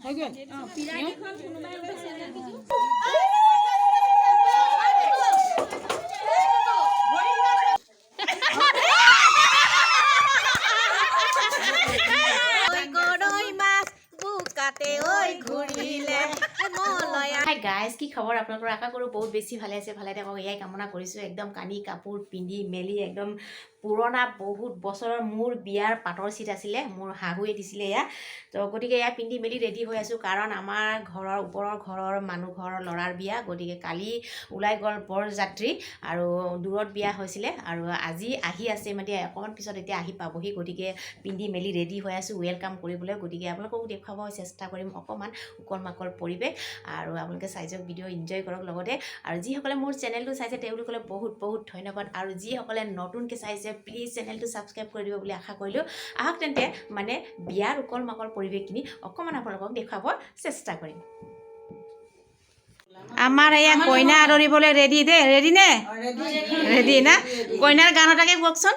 ওই খবৰ আপোনালোকৰ আশা কৰোঁ বহুত বেছি ভালে আছে ভালে থাকক। এয়াই কামনা কৰিছোঁ। একদম কানি কাপোৰ পিন্ধি মেলি একদম পুৰণা বহুত বছৰৰ মোৰ বিয়াৰ পাটৰ চিট আছিলে মোৰ শাহুৱে দিছিলে এয়া। তো গতিকে এয়া পিন্ধি মেলি ৰেডি হৈ আছোঁ কাৰণ আমাৰ ঘৰৰ ওপৰৰ ঘৰৰ মানুহ ঘৰৰ ল'ৰাৰ বিয়া গতিকে কালি ওলাই গ'ল বৰযাত্ৰী আৰু দূৰত বিয়া হৈছিলে আৰু আজি আহি আছে মানে অকণমান পিছত এতিয়া আহি পাবহি। গতিকে পিন্ধি মেলি ৰেডি হৈ আছোঁ ৱেলকাম কৰিবলৈ। গতিকে আপোনালোককো দেখুৱাব চেষ্টা কৰিম অকণমান উকল মাকল পৰিৱেশ আৰু আপোনালোকে চাই যাওক ভিডিঅ' এনজয় কৰক লগতে। আৰু যিসকলে মোৰ চেনেলটো চাইছে তেওঁলোকলৈ বহুত বহুত ধন্যবাদ। আৰু যিসকলে নতুনকৈ চাইছে প্লিজ চেনেলটো ছাবস্ক্ৰাইব কৰি দিব বুলি আশা কৰিলোঁ। আহক তেন্তে মানে বিয়াৰ উকল মাকল পৰিৱেশখিনি অকণমান আপোনালোকক দেখুৱাব চেষ্টা কৰিম। আমাৰ এয়া কইনা আদৰিবলৈ ৰেডি দেই ৰেডি নে? ৰেডি না? কইনাৰ গান এটাকে কওকচোন।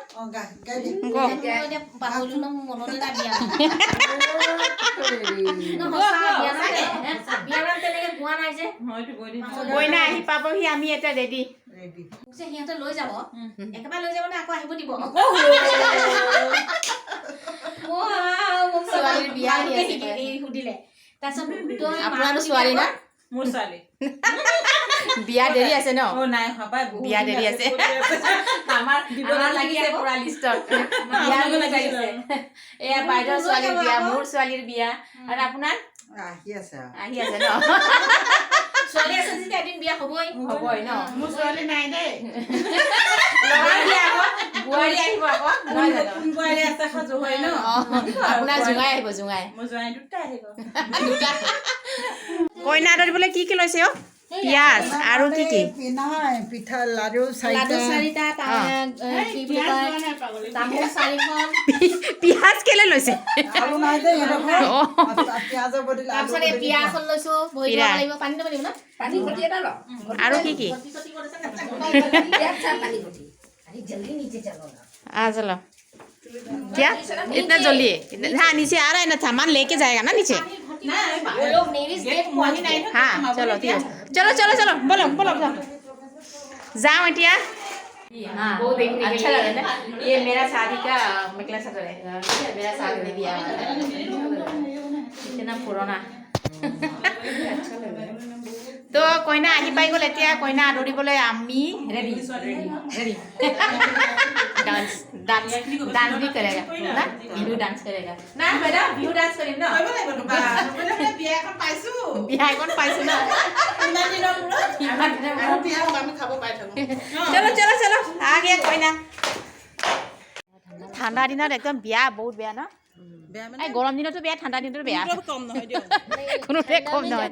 কইনা আহি পাবহি আমি এটা ৰেডি সিহঁতে লৈ যাব একেবাৰে লৈ যাবনে আকৌ আহিব দিব? সুধিলে। তাৰপিছত মোৰ ছোৱালী। বিয়া দেৰি আছে ন? নাই বিয়া দেৰি আছে। আমাৰ এয়া বাইদেউ ছোৱালীৰ বিয়া মোৰ ছোৱালীৰ বিয়া। আৰু আপোনাৰ? আহি আছে আহি আছে ন? ছোৱালী আছে যেতিয়া এদিন বিয়া হ'বই হ'বই ন মোৰ ছোৱালী নাই দেই বোৱাৰী আহিব আকৌ নহয় জানো কোন বোৱাৰী আছে সাজু হয় ন আপোনাৰ জোঙাই আহিব জোঙাই মোৰ জোৱাই দুটা আহিব কইনা আদৰিবলৈ কি কি লৈছে অ পিঁয়াজ আৰু কি কি পি- নহয় পিঠা লাড়ু লাডু চাৰিটা চাৰিটা তা- এ, কি বুলি কয় তামোল চাৰিখন পিঁয়াজ কেলে লৈছে আলু নাই যে সিহঁতৰ ঘৰত। অ। আৰু পিঁয়াজৰ বদলি আলু তাৰপিছত এই বদলি পিয়া এখন লৈছো ভৰি দিব পিৰা। লাগিব পানী দিব লাগিব ন পানী ঘটি এটা ল আৰু কি কি ঘটি চটি কৰি আছে না? आ चलो क्या इतना जल्दी इतना- हाँ नीचे आ रहा है ना सामान लेके जाएगा ना नीचे वो लोग नेरिस गेट पहुंच गए हाँ चलो ठीक है चलो चलो चलो बोलो बोलो जाओ जाओ एटिया हाँ अच्छा लगा ना ये मेरा शादी का मेखला चादर है ठीक है मेरा शादी में दिया हुआ है इतना पुराना তো কইনা আহি পাই গ'ল এতিয়া কইনা আদৰিবলৈ আমি ready ready dance dance dance B কৰেগা না? বিহু ডান্স কৰেগা না বাইদেউ বিহু ডান্স কৰিম ন? মানে বিয়া এখন পাইছো। বিয়া এখন পাইছো না? ইমান দিনৰ মূৰত? ইমান দিনৰ মূৰত। বিয়া আমি খাব পাই থাকো। চলো চলো চলো। আগে কইনা। ঠাণ্ডা দিনত একদম বিয়া বহুত বেয়া ন? বেয়া এই গৰম দিনতো বেয়া ঠাণ্ডা দিনতো বেয়া মানে কম নহয় দিয়ক কোনোটোৱে কম নহয়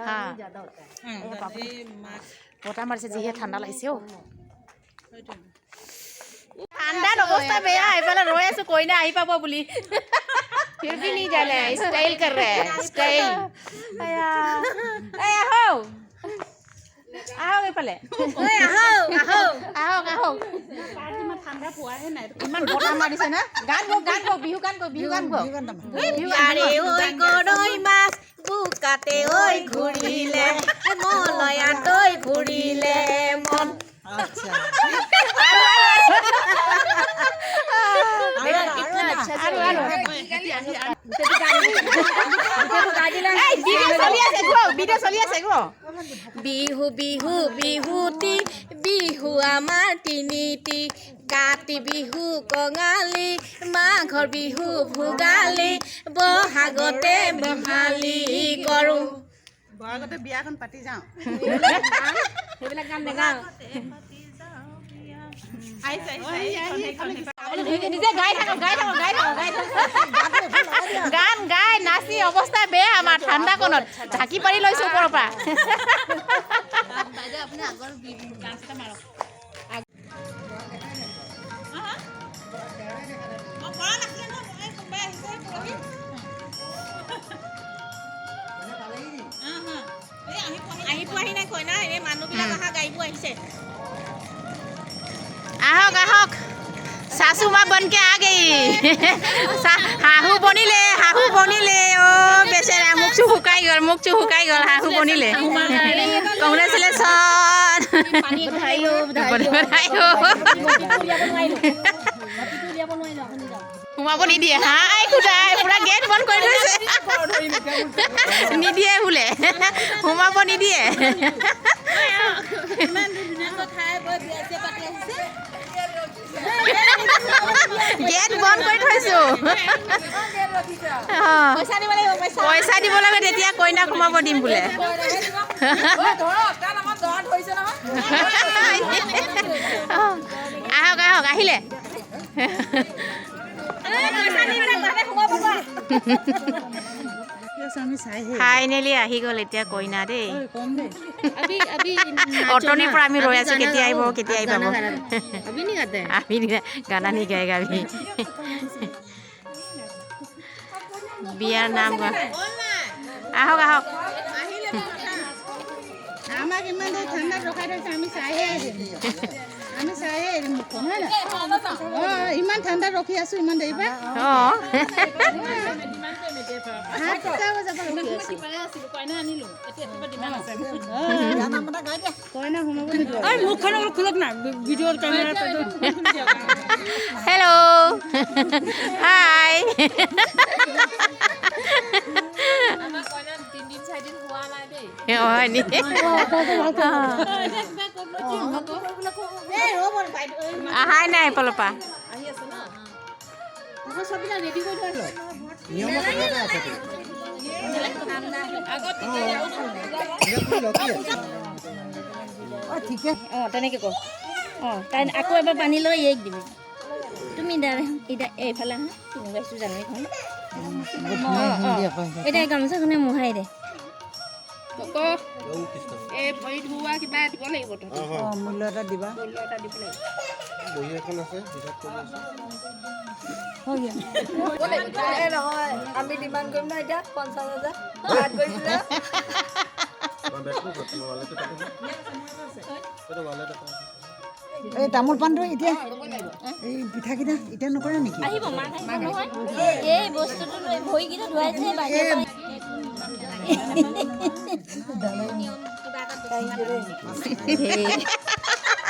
হা এই মাক বতাহ মাৰিছে যিহে ঠাণ্ডা লাগিছে অ হয়তো। ঠাণ্ডাত অৱস্থা বেয়া এইফালে ৰৈ আছো কইনা আহি পাব বুলি फिर भी नहीं जाना है स्टाइल कर रहा है स्टाइल এই আহো আহক এইফালে আহক আহক আহক ইমান বতাহ মাৰিছে না গান গওক গান গওক বিহু গান গওক বিহু গান গওক বোকাতে ঐ ঘূৰিলে মলয়াত ঐ ঘূৰিলে মন আচ্ছা আৰু আৰু এই ভিডিঅ' চলি আছে গো ভিডিঅ' চলি আছে গো। বিহু বিহু বিহুতি বিহু আমাৰ তিনিটি। কাতি বিহু কঙালী মাঘৰ বিহু ভোগালী বহাগতে বহালী কৰোঁ বহাগতে বিয়াখন পাতি যাওঁ। সেইবিলাক গান নেগাওঁ। নিজে গাই থাকক গাই থাকক। গাই থাকক গাই থাকক। গাই নাচি অৱস্থা বেয়া আমাৰ ঠাণ্ডাকণত ঢাকি পাৰি লৈছো ওপৰৰ পৰা। আহি পোৱাহি নাই কইনা এনে মানুহবিলাক অহা গাড়ীবোৰ আহিছে। আহক আহক। শাশু মা বন কে আ গই শাহু বনিলে শাহু বনিলে অ কংগ্ৰেচুলেশ্যন মোক চু শুকাই গ'ল মোক চু শুকাই গ'ল শাহু বনিলে কংগ্ৰেচুলেশ্যন সোমাব নিদিয়ে হাই খুদাই পুৰা গেট বন্ধ কৰি থৈছে নিদিয়ে বোলে সোমাব নিদিয়ে গেট কৰি থৈছো। পইচা দিব লাগে তেতিয়া কইনাক সোমাব দিম বোলে। আহক আহক আহিলে। ফাইনেলি আহি গ'ল এতিয়া কইনা দেই। অটনিৰ পৰা আমি ৰৈ আছো কেতিয়া আহিব কেতিয়া আহি পাব আমি গানা নি গাই গাবি বিয়াৰ নাম আহক আহক আমাক ইমান আমি আমি নাই অঁ ইমান ঠাণ্ডাত ৰখি আছো ইমান দেৰি পৰা অঁ হেল্ল' হাই হয় নি। আহাই নাই এইফালৰ পৰা অঁ তেনেকৈ ক অঁ তাই আকৌ এবাৰ পানী লৈ এইক দিবি তুমি এতিয়া এইফালে আহা তুমি গাইছোঁ জানুৱাৰীখন এতিয়া গামোচাখনে মোহাৰি দে অঁ মূল্য এটা দিবা আমি ডিমাণ্ড কৰিম ন এতিয়া পঞ্চাছ হাজাৰ। কৰিছিলে এই তামোল পাণটো এতিয়া এই পিঠাকেইটা এতিয়া নকৰে নেকি? আহিব মাক আহিব নহয়। এই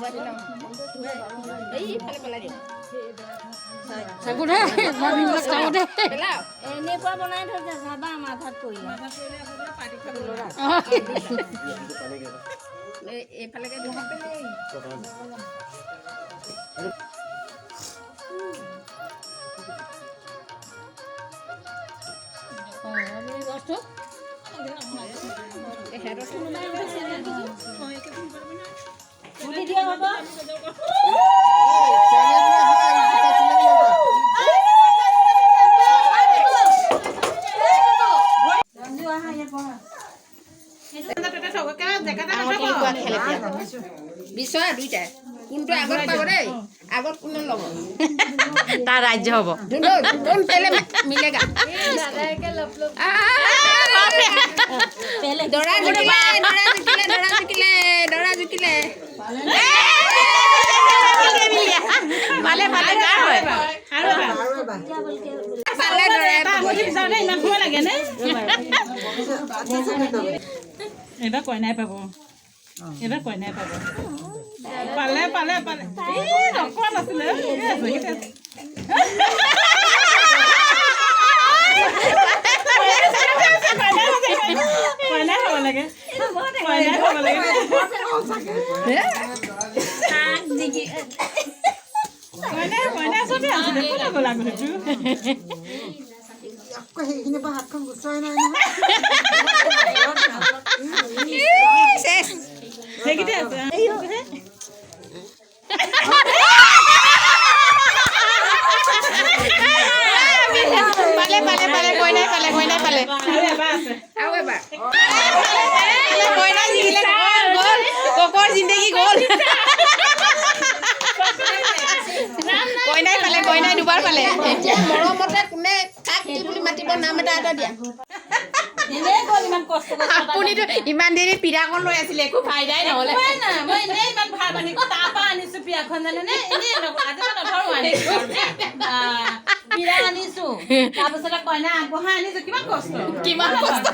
আঁতৰি দিয়া এনেকুৱা বনাই থৈছে চাবা মাথাত পৰি কেনেকুৱা বিচৰা দুইটাই কোনটো আগত পাব দেই আগত কোনে ল'ব তাৰ ৰাজ্য হ'ব মিলেগা দৰা জুকিলে দৰা জুকিলে দৰা জুকিলে দৰা জুকিলে পালে পালে কাৰ হয় পালে দৰাই পাবহি এইবাৰ কইনাই পাব এইবাৰ কইনাই পাব পালে পালে পালে এই নকোৱা নাছিলে এই আছে, এতিয়া আছে। কইনাই খাব লাগে কইনাই খাব লাগে কইনাই কইনাই চবে আছিলে কোনে গ'লা সেইটো আকৌ সেইখিনিৰ পৰা হাতখন গুচোৱাই নাই নহয় সেইকেইটাই আছে পালে পালে পালে কইনাই পালে কইনাই পালে। আৰু এবাৰ কইনাই জিকিলে গ'ল গ'ল ককৰ জিন্দগী গ'ল। কইনাই পালে কইনাই দুবাৰ পালে। এতিয়া মৰমতে কোনে কাক কি বুলি মাতিব নাম এটা এটা দিয়া। আপুনিতো ইমান দেৰি পিৰাকণ লৈ আছিলে একো ফাইদাই নহ'লে। মই এনেই ইমান ভাত আনি তাৰপৰা আনিছো পিয়াখন জানেনে এনেই নধৰো আনিছো পিৰা আনিছো তাৰপিছতে কইনা আগবঢ়াই আনিছো কিমান কষ্ট? কিমান কষ্ট?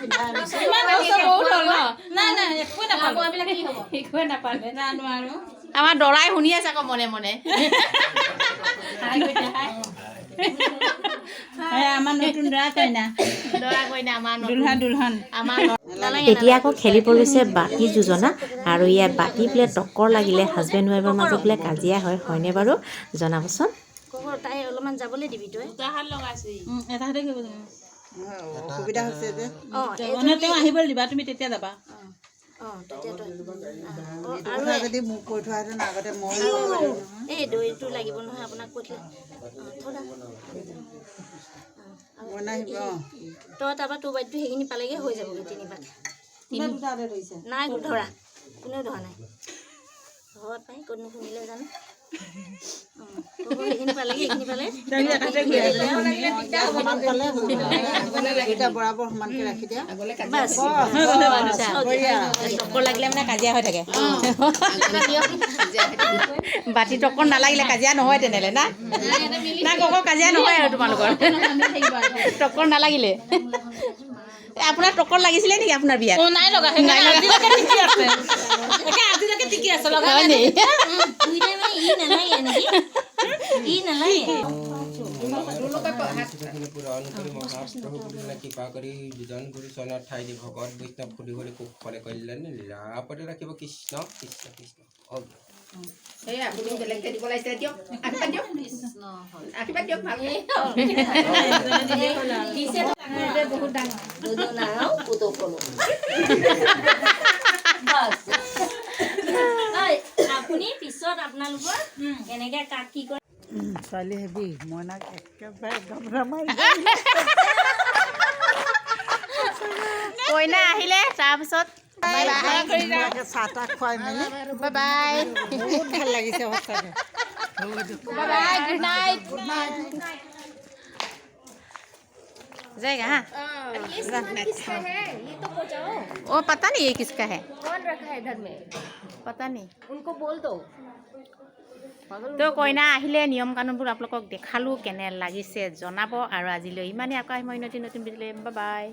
কিমান কষ্ট বহুত হ'ল নাই নাই একোৱে নাপাব একোৱে নাপালে জানো আৰু। আমাৰ দৰাই শুনি আছে আকৌ মনে মনে। আমাৰ নতুন দৰা কইনা দৰা কইনা আমাৰ নতুন- দুলহা দুলহন। আমাৰ এতিয়া আকৌ খেলিব লৈছে বাতি যোজনা আৰু ইয়াত বাতি বোলে টক্কৰ লাগিলে হাজবেণ্ড ৱাইফৰ মাজত বোলে কাজিয়া হয় হয়নে বাৰু? জনাবচোন। তাই অলপমান যাবলৈ দিবি তই। এটা হাতে অসুবিধা হৈছে যে। অঁ তেওঁ আহিবলৈ দিবা তুমি তেতিয়া যাবা। যদি মোক কৈ থোৱাহেঁতেন আগতে মই এই দৈটো লাগিব নহয় আপোনাক কৈ মই নাহিব অঁ তই তাৰপৰা তোৰ বাৰীটো সেইখিনি পালেগৈ হৈ যাবগৈ তিনি পাত নাই ধৰা কোনেও ধৰা নাই। ঘৰত পাই ক'তনো শুনিলে জানো? বৰাবৰ সমানকে ৰাখি দিয়া লাগিলে মানে কাজিয়া হৈ থাকে বাতি টক্কৰ নালাগিলে কাজিয়া নহয় তেনেহ'লে না? না কক কাজিয়া নহয় আৰু তোমালোকৰ। টক্কৰ নালাগিলে। এ, আপোনাৰ টক্কৰ লাগিছিলে নেকি আপোনাৰ বিয়াত? নাই লগা। লগা। নালাগে পুৰাণ কৰি মহাপ্ৰভু গুৰুজনা কৃপা কৰি দুজন গুৰু চৰণৰ ঠাই দি ভগত বৈষ্ণৱ সুধি কৰি নিৰাপদে ৰাখিব কৃষ্ণ কৃষ্ণ কৃষ্ণ হ'ব আপুনি বেলেগকে দিব লাগিছিলে দিয়ক আশীৰ্বাদ দিয়ক আশীৰ্বাদ দিয়ক ভালকে দুজনা আৰু কেনেকে কাক কি কৰে ছোৱালী হেবি মইনাক একেবাৰে গামৰা মাৰি কইনা আহিলে তাৰপিছত ধুনীয়াকৈ চাহ তাহ খুৱাই মেলি বাই বাই বহুত ভাল লাগিছে সঁচাকৈ बाय गुड नाइट जाएगा हाँ वो पता नहीं ये किसका है कौन रखा है घर में पता नहीं उनको बोल दो তো কইনা আহিলে নিয়ম কানুনবোৰ আপোনালোকক দেখালোঁ কেনে লাগিছে জনাব আৰু আজিলৈ ইমানেই। আকৌ মই নতুন নতুন বাই বাই